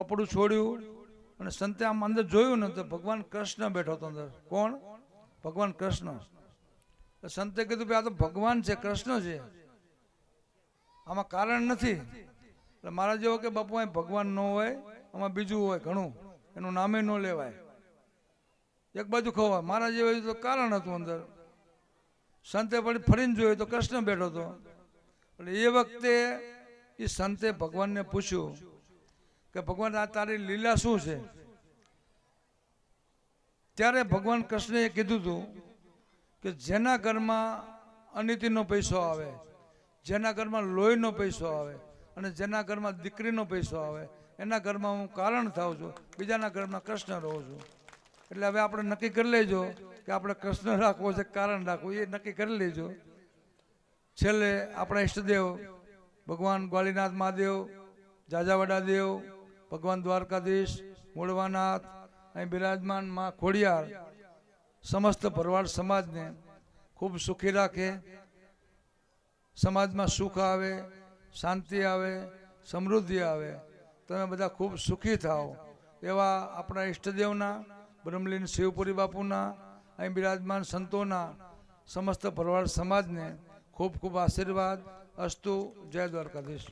કપડું છોડ્યું અને સંતે આમ અંદર જોયું ને તો ભગવાન કૃષ્ણ બેઠો હતો અંદર. કોણ? ભગવાન કૃષ્ણ. સંતે કીધું આ તો ભગવાન છે, કૃષ્ણ છે. આમાં કારણ નથી. એટલે મારા જેવો કે બાપુ અહીં ભગવાન ન હોય, આમાં બીજું હોય ઘણું. એનું નામે ન લેવાય. એક બાજુ ખવાય. મારા જેવું તો કારણ હતું અંદર. સંતે પછી ફરીને જોયું તો કૃષ્ણ બેઠો હતો. એટલે એ વખતે એ સંતે ભગવાનને પૂછ્યું કે ભગવાન, આ તારી લીલા શું છે? ત્યારે ભગવાન કૃષ્ણએ કીધું હતું કે જેના ઘરમાં અનિતિનો પૈસો આવે, જેના ઘરમાં લોહીનો પૈસો આવે અને જેના ઘરમાં દીકરીનો પૈસો આવે, એના ઘરમાં હું કારણ થાઉં છું, બીજાના ઘરમાં કૃષ્ણ રહું છું. એટલે હવે આપણે નક્કી કરી લેજો કે આપણે કૃષ્ણ રાખવો છે, કારણ રાખવું, એ નક્કી કરી લેજો. છેલ્લે આપણા ઈષ્ટદેવ, ભગવાન ગ્વાલીનાથ મહાદેવ, જાજાવાડા દેવ ભગવાન દ્વારકાધીશ, મૂળવાનાથ અહીં બિરાજમાનમાં ખોડિયાર, સમસ્ત ભરવાડ સમાજને ખૂબ સુખી રાખે. સમાજમાં સુખ આવે, શાંતિ આવે, સમૃદ્ધિ આવે. તમે બધા ખૂબ સુખી થાઓ. એવા આપણા ઈષ્ટદેવના, બ્રહ્મલીન શિવપુરી બાપુના અહીં બિરાજમાન સંતોના સમસ્ત ભરવાડ સમાજને ખૂબ ખૂબ આશીર્વાદ. અસ્તુ, જય દ્વારકાધીશ.